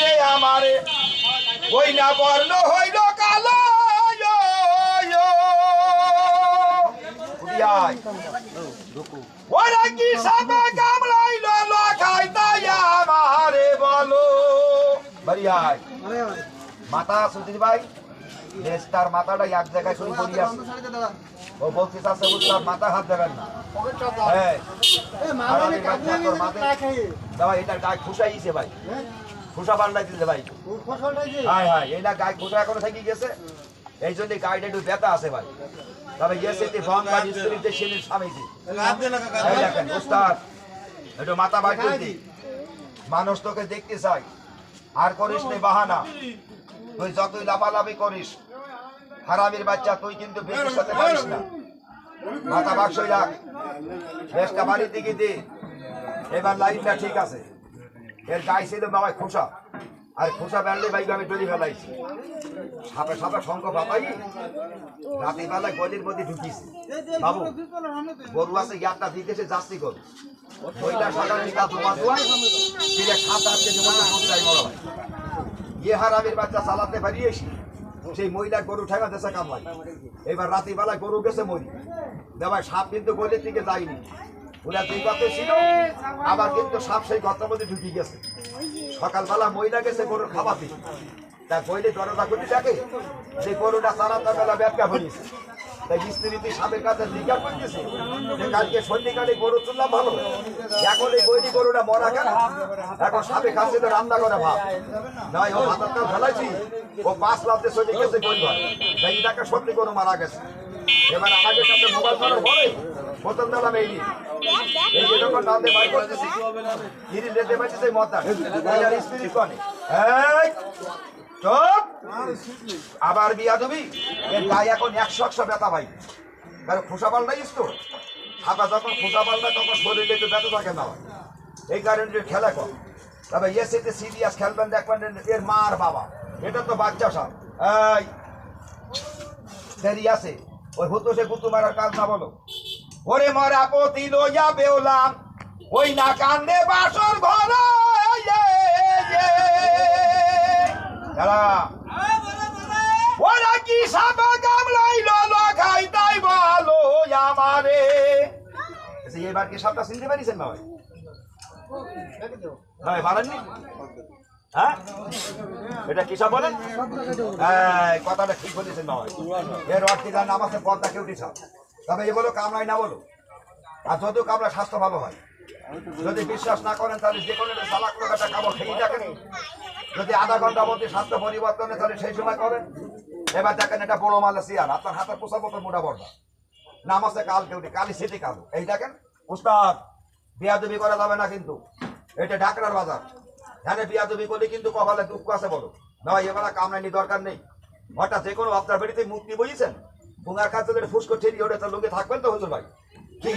রে আমারে। ওই না বর্ণ হইল কালো। ওরা কি সাপে কামড়াইল লখাই তাই আমারে বলো। বাড়িয়ায় মাথা সুধীর ভাই বেশ তার মাথাটা এক জায়গায় শুরু করি আছে। ও বলতে চাচ্ছে উত্তর মাথা হাত দেবেন না। হ্যাঁ। তোর এটার গায়ে খুশাইছে ভাই। খুশা পাল্টাই দিতে ভাই। হ্যাঁ হ্যাঁ এই না গায়ে খুশা এখনও থেকে গেছে? এই জন্য গাড়িটা একটু ব্যথা আছে ভাই। তবে গেছে তে ভং বা স্ত্রীতে সেদিন স্বামীজি। দেখেন উস্তাদ একটু মাথা বাইর করতি মানুষ তোকে দেখতে চাই আর করিস নে বাহানা। তুই যতই লাফালাফি করিস হারামির বাচ্চা তুই কিন্তু বেটির সাথে পারিস না। মাথা বাক্সই রাখ। বেশটা বাড়ির দিকে দে। এবার লাইনটা ঠিক আছে। এর গায়ে ছিল বাবা খোসা। আর খোসা বেড়লে বাইক আমি তৈরি ফেলাইছি। সাপে সাপে শঙ্খ বাপাই রাতের বেলায় গলির মধ্যে ঢুকিয়েছি বাবু, গরু আছে, ইয়ারটা দিতেছে জাস্তি কর মহিলা সকালে নিকা ধোয়া ফিরে সাত আট কেজি মতো সন্ধ্যায় বড় হয়। ইয়ে হারামির বাচ্চা চালাতে পারিয়েছি। সেই মহিলা গরু ঠেকা দেশে কামাই এবার রাতের বেলায় গরু গেছে মরি। দেবাই সাপ কিন্তু গলির দিকে যায়নি। ওরা যেই গর্তে ছিল, আবার কিন্তু সাপ সেই গর্তের মধ্যে ঢুকে গেছে। সকালবেলা মহিলা গেছে গরুর খাবাতে তা বইলে দরজা করতে থাকে সেই গরুটা চালাতে বেলা ব্যাপকা ভরিয়েছে তাই সাপের জিজ্ঞাসা করতেছে যে কালকে সন্ধ্যেকালে গরু তুললাম ভালো? এখন এই বৈরি গরুটা মরা কেন? এখন সাপে খাচ্ছে তো রান্না করে ভাত। নাই, ও ভাতটা ফেলাইছি। ও পাঁচ লাভতে চলে গেছে গরু তাই এটাকে সত্যি গরু মারা গেছে। এবার আমাদের কাছে মোবাইল ফোনে বলে বোতল দিলাম এই নিয়ে। আবার বিয়া এর গায়ে এখন একশো একশো ব্যথা ভাই কারণ খোসা পাল্টাইস তো হাতা যখন খোসা পাল্টায় তখন শরীরে তো ব্যথা থাকে না এই কারণে খেলা কর তবে এ সিরিয়াস খেলবেন দেখবেন এর মা আর বাবা এটা তো বাচ্চা সব দেরি আছে। ওই সে মারার কাজ না বলো। ওরে মরা পতি লইয়া বেওলাম। ওই না কান্দে বাসর ঘর দাঁড়া। ওরা কি সাপা কামড়াইল লখাই তাই বলো আমারে। আচ্ছা, এবার কি সাপটা চিনতে পারিছেন না ভাই? হ্যাঁ? এটা কি সব বলেন? এই, কথাটা ঠিক বলেছেন ভাই। এর অর্থে নাম পদ্মা কেউটি সাপ। তবে এ বলো কামড়াই না বলো। আর যদিও কামড়া স্বাস্থ্য ভালো হয়। যদি বিশ্বাস না করেন, তাহলে যে কোনো সালাক একটা কামড় খেয়ে দেখেন। যদি আধা ঘণ্টা মধ্যে স্বাস্থ্য পরিবর্তনে, তাহলে সেই সময় করেন। এবার দেখেন এটা বড় মালে সিয়ার। আপনার হাতে পোষা মতো মোটা বড়টা নাম আছে কাল কেউটি কালি সিটি কালো। এই দেখেন, উস্তাদ, বিয়াদবি করা যাবে না কিন্তু। এটা ঢাকরার বাজার। হ্যাঁ বিয়াদবি করলে কিন্তু কপালে দুঃখ আছে বলো। নয় এবার কামড়ানি দরকার নেই। হঠাৎ যে কোনো আপনার বাড়িতে মুক্তি বুঝেছেন? বুঙার কাছে ফুসকো ঠেরি ওটা তো লোকে থাকবেন তো হুজুর ভাই। কি